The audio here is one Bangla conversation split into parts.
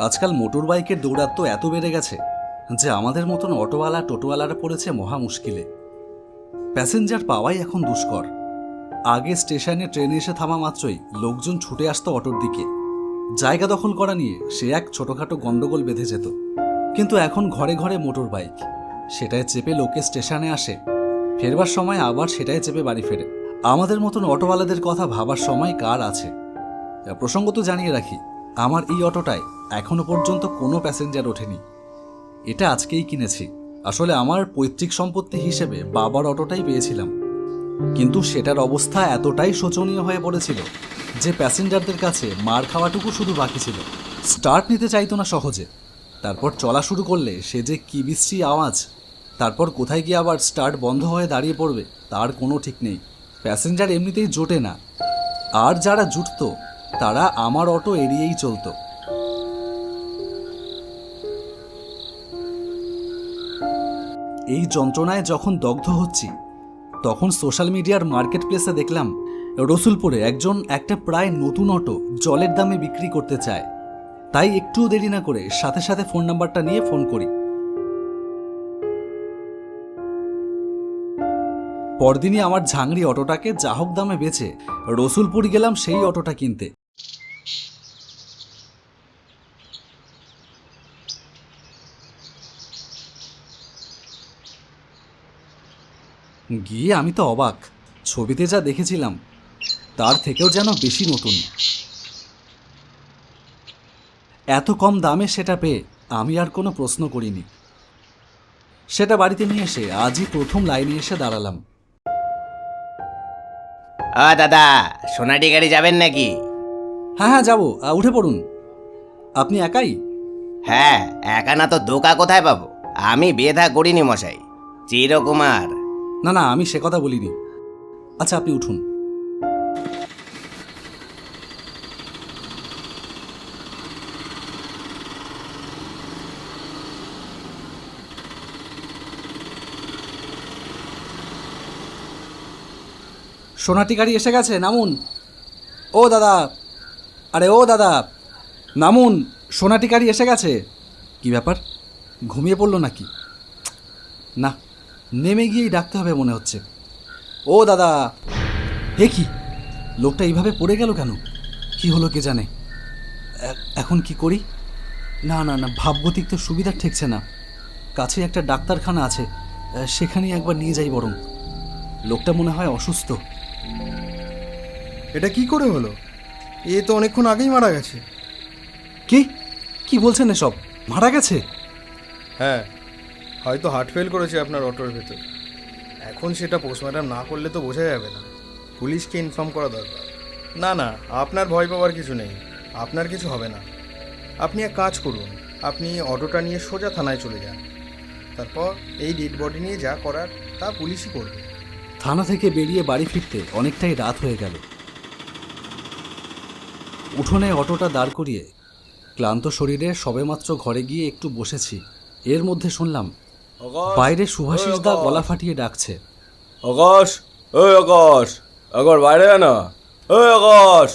আজকাল মোটর বাইকের দৌরাত্ম এত বেড়ে গেছে যে আমাদের মতন অটোওয়ালা টোটোওয়ালারা পড়েছে মহা মুশকিলে। প্যাসেঞ্জার পাওয়াই এখন দুষ্কর। আগে স্টেশনে ট্রেনে এসে থামা মাত্রই লোকজন ছুটে আসতো অটোর দিকে। জায়গা দখল করা নিয়ে সে এক ছোটখাটো গন্ডগোল বেঁধে যেত। কিন্তু এখন ঘরে ঘরে মোটর বাইক সেটায় চেপে লোকে স্টেশনে আসে। ফেরবার সময় আবার সেটাই চেপে বাড়ি ফেরে। আমাদের মতন অটোওয়ালাদের কথা ভাবার সময় কার আছে? প্রসঙ্গত জানিয়ে রাখি, আমার এই অটোটায় এখনও পর্যন্ত কোনো প্যাসেঞ্জার ওঠেনি। এটা আজকেই কিনেছি। আসলে আমার পৈতৃক সম্পত্তি হিসেবে বাবার অটোটাই পেয়েছিলাম। কিন্তু সেটার অবস্থা এতটাই শোচনীয় হয়ে পড়েছিল যে প্যাসেঞ্জারদের কাছে মার খাওয়াটুকু শুধু বাকি ছিল। স্টার্ট নিতে চাইতো না সহজে। তারপর চলা শুরু করলে সে যে কি বিশ্রী আওয়াজ, তারপর কোথায় গিয়ে আবার স্টার্ট বন্ধ হয়ে দাঁড়িয়ে পড়বে, তার কোনো ঠিক নেই। প্যাসেঞ্জার এমনিতেই জোটে না। আর যারা জুটতো, তারা আমার অটো এড়িয়েই চলতো। এই যন্ত্রণায় যখন দগ্ধ হচ্ছি, তখন সোশ্যাল মিডিয়ার মার্কেট প্লেসে দেখলাম, রসুলপুরে একজন একটা প্রায় নতুন অটো জলের দামে বিক্রি করতে চায়। তাই একটুও দেরি না করে সাথে সাথে ফোন নাম্বারটা নিয়ে ফোন করি। পরদিনই আমার ঝাংরি অটোটাকে জাহক দামে বেচে রসুলপুরি গেলাম সেই অটোটা কিনতে। গিয়ে আমি তো অবাক। ছবিতে যা দেখেছিলাম তার থেকেও যেন বেশি নতুন। এত কম দামে সেটা পেয়ে আমি আর কোনো প্রশ্ন করিনি। সেটা বাড়িতে নিয়ে এসে আজই প্রথম লাইনে এসে দাঁড়ালাম। আ দাদা সোনাটি গাড়ি যাবেন নাকি? হ্যাঁ হ্যাঁ যাব। উঠে পড়ুন। আপনি একাই? হ্যাঁ একা না তো দোকা কোথায় পাবো? আমি বেধা করিনি মশাই চিরকুমার। না না, আমি সে কথা বলিনি। আচ্ছা আপনি উঠুন। সোনাটি গাড়ি এসে গেছে, নামুন। ও দাদা, আরে ও দাদা, নামুন, সোনাটি গাড়ি এসে গেছে। কি ব্যাপার? ঘুমিয়ে পড়ল নাকি? না নেমে গিয়েই ডাকতে হবে মনে হচ্ছে। ও দাদা! হে কি? লোকটা এইভাবে পড়ে গেল কেন? কি হলো কে জানে? এখন কি করি? না না না ভাবগতিক তো সুবিধা ঠেকছে না। কাছে একটা ডাক্তারখানা আছে সেখানেই একবার নিয়ে যাই বরং। লোকটা মনে হয় অসুস্থ। এটা কি করে হলো? এ তো অনেকক্ষণ আগেই মারা গেছে। কি? কি বলছেন এসব? মারা গেছে? হ্যাঁ হয়তো হার্ট ফেল করেছে আপনার অটোর ভেতর। এখন সেটা পোস্টমর্টম না করলে তো বোঝা যাবে না। পুলিশকে ইনফর্ম করা দরকার। না না, আপনার ভয় পাওয়ার কিছু নেই। আপনার কিছু হবে না। আপনি এক কাজ করুন, আপনি অটোটা নিয়ে সোজা থানায় চলে যান। তারপর এই ডেড বডি নিয়ে যা করার, তা পুলিশই করবে। থানা থেকে বেরিয়ে বাড়ি ফিরতে অনেকটাই রাত হয়ে গেল। উঠোনে অটোটা দাঁড় করিয়ে ক্লান্ত শরীরে সবেমাত্র ঘরে গিয়ে একটু বসেছি। এর মধ্যে শুনলাম বাইরে সুভাষিস দা গলা ফাটিয়ে ডাকছে। আকাশ ওই আকাশ একবার বাইরে না। ওই আকাশ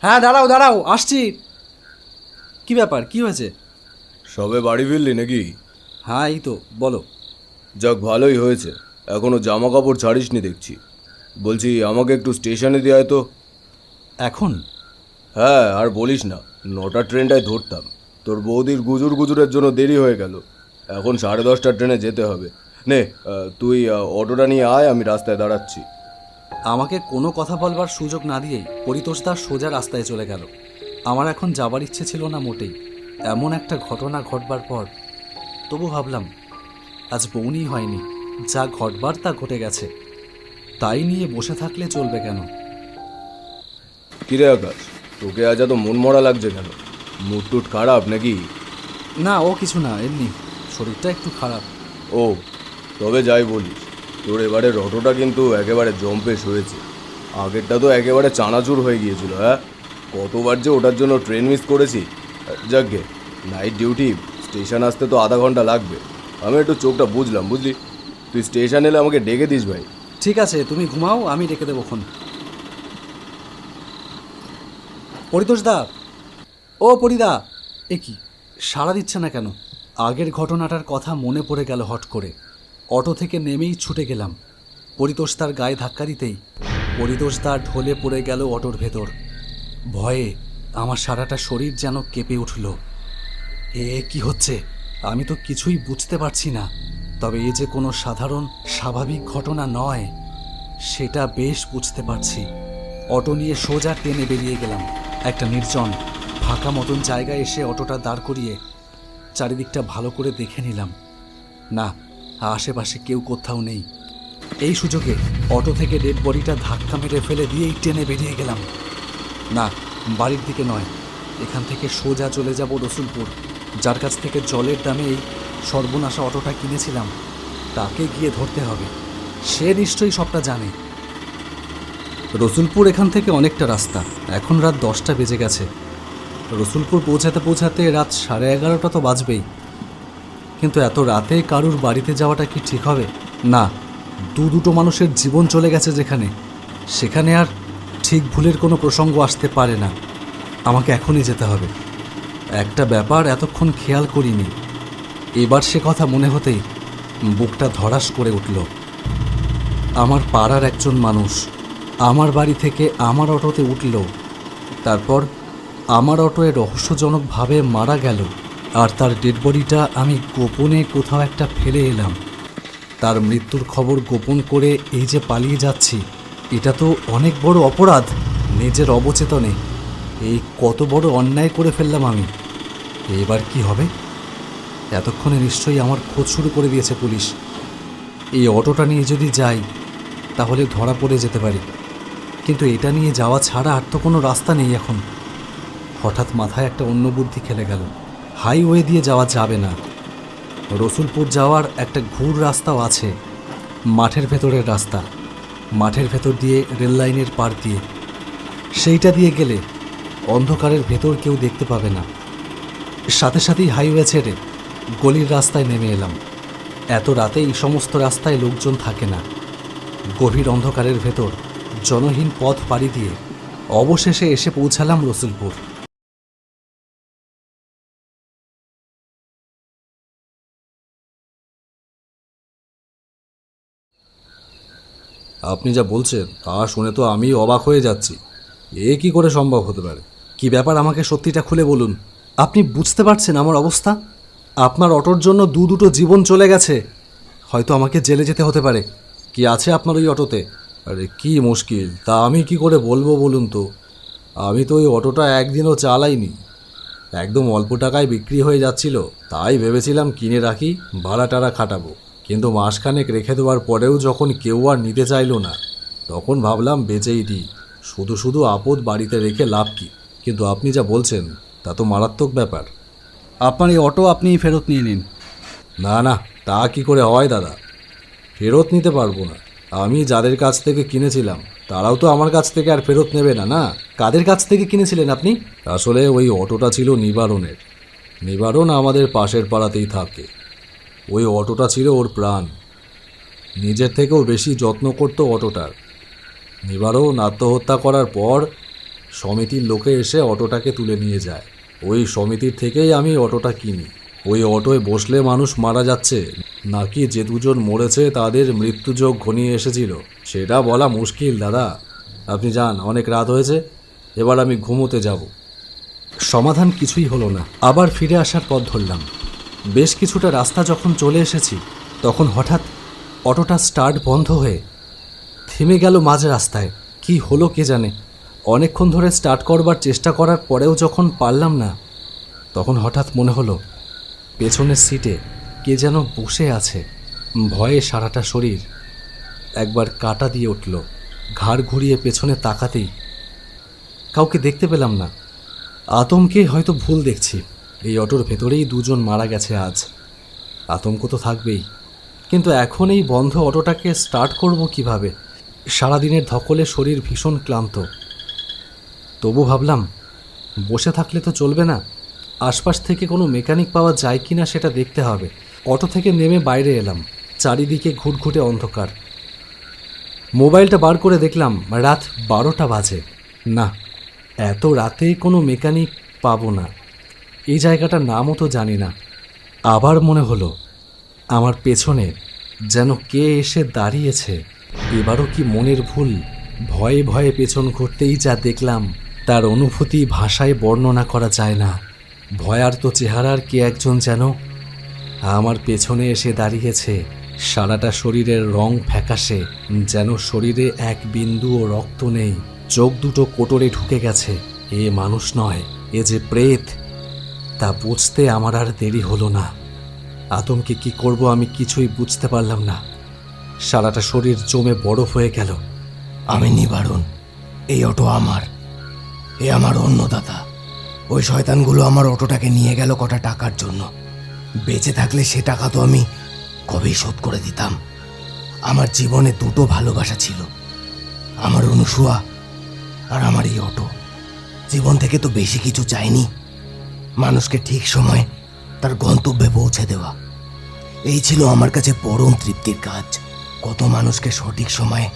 হ্যাঁ দাঁড়াও দাঁড়াও আসছি। কি ব্যাপার কি হয়েছে? সবে বাড়ি ফিরলি নাকি? হ্যাঁ এই তো বলো। যাক ভালোই হয়েছে। এখনও জামা কাপড় ছাড়িসনি দেখছি। বলছি আমাকে একটু স্টেশনে দিয়ে তো। এখন? হ্যাঁ আর বলিস না নটা ট্রেনটায় ধরতাম। তোর বৌদির গুজুর গুজুরের জন্য দেরি হয়ে গেল। এখন সাড়ে দশটার ট্রেনে যেতে হবে। নে তুই অটোটা নিয়ে আয় আমি রাস্তায় দাঁড়াচ্ছি। আমাকে কোনো কথা বলবার সুযোগ না দিয়েই পরিতোষ দা সোজা রাস্তায় চলে গেল। আমার এখন যাবার ইচ্ছে ছিল না মোটেই। এমন একটা ঘটনা ঘটবার পর তবু ভাবলাম আজ বউনি হয়নি যা ঘটবার তা ঘটে গেছে। তাই নিয়ে বসে থাকলে চলবে কেন? কিরে আকাশ তোকে আজ এত মন মরা লাগছে কেন? মুড টুট খারাপ নাকি? না ও কিছু না এমনি। শরীরটা একটু খারাপ। ও তবে যাই বলিস। তোর এবারে রটোটা কিন্তু একেবারে জম্পেশ হয়েছে। আগেরটা তো একেবারে চানাচুর হয়ে গিয়েছিল হ্যাঁ? কতবার যে ওটার জন্য ট্রেন মিস করেছি। যাকগে নাইট ডিউটি স্টেশন আসতে তো আধা ঘণ্টা লাগবে। আমি একটু চোখটা বুঝলাম বুঝলি? তুই স্টেশন এলে আমাকে ডেকে দিস ভাই। ঠিক আছে তুমি ঘুমাও আমি ডেকে দেবো খন পরিতোষ দা ও পরিদা এ কি? সাড়া দিচ্ছে না কেন? আগের ঘটনাটার কথা মনে পড়ে গেল হট করে। অটো থেকে নেমেই ছুটে গেলাম। পরিতোষ তার গায়ে ধাক্কা দিতেই পরিতোষ তার ঢলে পড়ে গেল অটোর ভেতর। ভয়ে আমার সারাটা শরীর যেন কেঁপে উঠল। এ কি হচ্ছে? আমি তো কিছুই বুঝতে পারছি না। তবে এ যে কোনো সাধারণ, স্বাভাবিক ঘটনা নয়, সেটা বেশ বুঝতে পারছি। অটো নিয়ে সোজা টেনে বেরিয়ে গেলাম। একটা নির্জন, ফাঁকা মতন জায়গায় এসে অটোটা দাঁড় করিয়ে চারিদিকটা ভালো করে দেখে নিলাম। না, আশেপাশে কেউ কোথাও নেই। এই সুযোগে অটো থেকে ডেড বডিটা ধাক্কা মেরে ফেলে দিয়েই টেনে বেরিয়ে গেলাম। না, বাড়ির দিকে নয়। এখান থেকে সোজা চলে যাব রসুলপুর, যার কাছ থেকে জলের দামে এই সর্বনাশা অটোটা কিনেছিলাম। তাকে গিয়ে ধরতে হবে। সে নিশ্চয়ই সবটা জানে। রসুলপুর এখান থেকে অনেকটা রাস্তা। এখন রাত দশটা বেজে গেছে। রসুলপুর পৌঁছাতে পৌঁছাতে রাত সাড়ে এগারোটা তো বাজবেই। কিন্তু এত রাতে কারুর বাড়িতে যাওয়াটা কি ঠিক হবে? না, দু দুটো মানুষের জীবন চলে গেছে যেখানে। সেখানে আর ঠিক ভুলের কোনো প্রসঙ্গ আসতে পারে না। আমাকে এখনই যেতে হবে। একটা ব্যাপার এতক্ষণ খেয়াল করিনি। এবার সে কথা মনে হতেই বুকটা ধরাস করে উঠল। আমার পাড়ার একজন মানুষ আমার বাড়ি থেকে আমার অটোতে উঠল। তারপর আমার অটোয় রহস্যজনকভাবে মারা গেল আর তার ডেড বডিটা আমি গোপনে কোথাও একটা ফেলে এলাম। তার মৃত্যুর খবর গোপন করে এই যে পালিয়ে যাচ্ছি, এটা তো অনেক বড় অপরাধ, নিজের অবচেতনে। এই কত বড় অন্যায় করে ফেললাম আমি। এবার কি হবে? এতক্ষণে নিশ্চয়ই আমার খোঁজ শুরু করে দিয়েছে পুলিশ। এই অটোটা নিয়ে যদি যাই, তাহলে ধরা পড়ে যেতে পারি। কিন্তু এটা নিয়ে যাওয়া ছাড়া আর তো কোনো রাস্তা নেই এখন। হঠাৎ মাথায় একটা অন্য বুদ্ধি খেলে গেল। হাইওয়ে দিয়ে যাওয়া যাবে না। রসুলপুর যাওয়ার একটা ঘুর রাস্তাও আছে। মাঠের ভেতরের রাস্তা। মাঠের ভেতর দিয়ে রেল লাইনের পার দিয়ে। সেইটা দিয়ে গেলে অন্ধকারের ভেতর কেউ দেখতে পাবে না। সাথে সাথেই হাইওয়ে ছেড়ে গলির রাস্তায় নেমে এলাম। এত রাতে এই সমস্ত রাস্তায় লোকজন থাকে না। গভীর অন্ধকারের ভেতর জনহীন পথ পাড়ি দিয়ে অবশেষে এসে পৌঁছালাম রসুলপুর। আপনি যা বলছেন তা শুনে তো আমি অবাক হয়ে যাচ্ছি। এ কি করে সম্ভব হতে পারে? কি ব্যাপার আমাকে সত্যিটা খুলে বলুন? আপনি বুঝতে পারছেন আমার অবস্থা? আপনার অটোর জন্য দু দুটো জীবন চলে গেছে। হয়তো আমাকে জেলে যেতে হতে পারে। কি আছে আপনার ওই অটোতে? আরে কি মুশকিল, তা আমি কি করে বলব বলুন তো? আমি তো ওই অটোটা একদিনও চালাইনি। একদম অল্প টাকায় বিক্রি হয়ে যাচ্ছিল, তাই ভেবেছিলাম কিনে রাখি, ভাড়া টাড়া খাটাবো। কিন্তু মাসখানেক রেখে দেওয়ার পরেও যখন কেউ আর নিতে চাইলো না তখন ভাবলাম বেচেই দিই। শুধু শুধু আপদ বাড়িতে রেখে লাভ কি? কিন্তু আপনি যা বলছেন তা তো মারাত্মক ব্যাপার। আপনার এই অটো আপনি ফেরত নিয়ে নিন। না না তা কি করে হয় দাদা? ফেরত নিতে পারব না। আমি যাদের কাছ থেকে কিনেছিলাম তারাও তো আমার কাছ থেকে আর ফেরত নেবে না না? কাদের কাছ থেকে কিনেছিলেন আপনি? আসলে ওই অটোটা ছিল নিবারণের। নিবারণ আমাদের পাশের পাড়াতেই থাকে। ওই অটোটা ছিল ওর প্রাণ। নিজের থেকেও বেশি যত্ন করতো অটোটার। নিবারণ আত্মহত্যা করার পর সমিতির লোকে এসে অটোটাকে তুলে নিয়ে যায়। ওই সমিতির থেকেই আমি অটোটা কিনি। ওই অটোয় বসলে মানুষ মারা যাচ্ছে, নাকি যে দুজন মরেছে তাদের মৃত্যুযোগ ঘনিয়ে এসেছিল, সেটা বলা মুশকিল, দাদা। আপনি যান, অনেক রাত হয়েছে, এবার আমি ঘুমোতে যাব। সমাধান কিছুই হলো না। আবার ফিরে আসার পথ ধরলাম। বেশ কিছুটা রাস্তা যখন চলে এসেছি, তখন হঠাৎ অটোটা স্টার্ট বন্ধ হয়ে থেমে গেল মাঝ রাস্তায়। কি হলো কে জানে? অনেকক্ষণ ধরে স্টার্ট করবার চেষ্টা করার পরেও যখন পারলাম না, তখন হঠাৎ মনে হলো, পেছনের সিটে কে যেন বসে আছে। ভয়ে সারাটা শরীর একবার কাটা দিয়ে উঠল। ঘাড় ঘুরিয়ে পেছনে তাকাতেই কাউকে দেখতে পেলাম না। আতঙ্কে হয়তো ভুল দেখছি। এই অটোর ভেতরেই দুজন মারা গেছে আজ। আতঙ্ক তো থাকবেই। কিন্তু এখন এই বন্ধ অটোটাকে স্টার্ট করব কীভাবে? সারাদিনের ধকলে শরীর ভীষণ ক্লান্ত। তবু ভাবলাম, বসে থাকলে তো চলবে না। আশপাশ থেকে কোনো মেকানিক পাওয়া যায় কি না সেটা দেখতে হবে। অটো থেকে নেমে বাইরে এলাম। চারিদিকে ঘুটঘুটে অন্ধকার। মোবাইলটা বার করে দেখলাম, রাত বারোটা বাজে। না, এত রাতে কোনো মেকানিক পাবো না। এই জায়গাটার নামও তো জানি না। আবার মনে হলো, আমার পেছনে যেন কে এসে দাঁড়িয়েছে। এবারও কি মনের ভুল? ভয়ে ভয়ে পেছন ঘুরতেই যা দেখলাম, তার অনুভূতি ভাষায় বর্ণনা করা যায় না। ভয়ার তো চেহারার কে একজন যেন আমার পেছনে এসে দাঁড়িয়েছে। সারাটা শরীরের রং ফ্যাকাশে, যেন শরীরে এক বিন্দুও রক্ত নেই। চোখ দুটো কোটরে ঢুকে গেছে। এ মানুষ নয়, এ যে প্রেত। তা বুঝতে আমার আর দেরি হলো না। আতঙ্কে কি করব আমি কিছুই বুঝতে পারলাম না। সারাটা শরীর জমে বরফ হয়ে গেল। আমি নিবারণ, এই অটো আমার, এ আমার অন্নদাতা ওই শয়তানগুলো আমার অটোটাকে নিয়ে গেল কটা টাকার জন্য। বেঁচে থাকলে সে টাকা তো আমি কবেই শোধ করে দিতাম। আমার জীবনে দুটো ভালোবাসা ছিল, আমার অনুসুয়া আর আমার এই অটো। জীবন থেকে তো বেশি কিছু চাইনি। মানুষকে ঠিক সময়ে তার গন্তব্যে পৌঁছে দেওয়া। এই ছিল আমার কাছে পরম তৃপ্তির কাজ। কত মানুষকে সঠিক সময়ে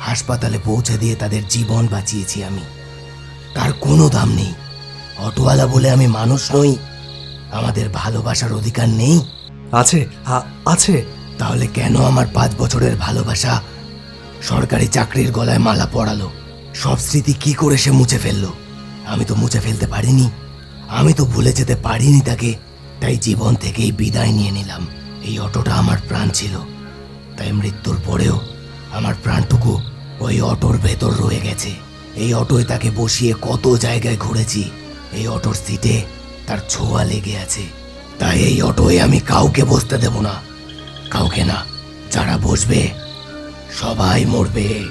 হাসপাতালে পৌঁছে দিয়ে তাদের জীবন বাঁচিয়েছি আমি। তার কোনো দাম নেই। অটোওয়ালা বলে আমি মানুষ নই। আমাদের ভালোবাসার অধিকার নেই। আছে আছে। তাহলে কেন আমার পাঁচ বছরের ভালোবাসা সরকারি চাকরির গলায় মালা পড়ালো সব স্মৃতি কি করে সে মুছে ফেলল? আমি তো মুছে ফেলতে পারিনি। আমি তো ভুলে যেতে পারিনি তাকে। তাই জীবন থেকেই বিদায় নিয়ে নিলাম। এই অটোটা আমার প্রাণ ছিল। তাই মৃত্যুর পরেও আমার প্রাণটুকু ওই অটোর ভেতর রয়ে গেছে। এই অটোয় তাকে বসিয়ে কত জায়গায় ঘুরেছি। এই অটোর সিটে তার ছোঁয়া লেগে আছে। তাই এই অটোয় আমি কাউকে বসতে দেব না। কাউকে না, যারা বসবে, সবাই মরবে।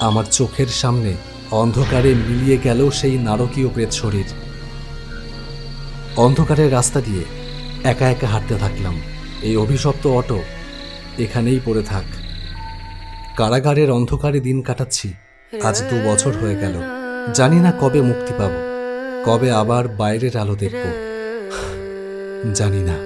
আমার চোখের সামনে অন্ধকারে মিলিয়ে গেল সেই নারকীয় প্রেত শরীর অন্ধকারের রাস্তা দিয়ে একা একা হাঁটতে থাকলাম এই অভিশপ্ত অটো এখানেই পড়ে থাক কারাগারের অন্ধকারে দিন কাটাচ্ছি আজ দু বছর হয়ে গেল জানি না কবে মুক্তি পাব কবে আবার বাইরের আলো দেখব জানি না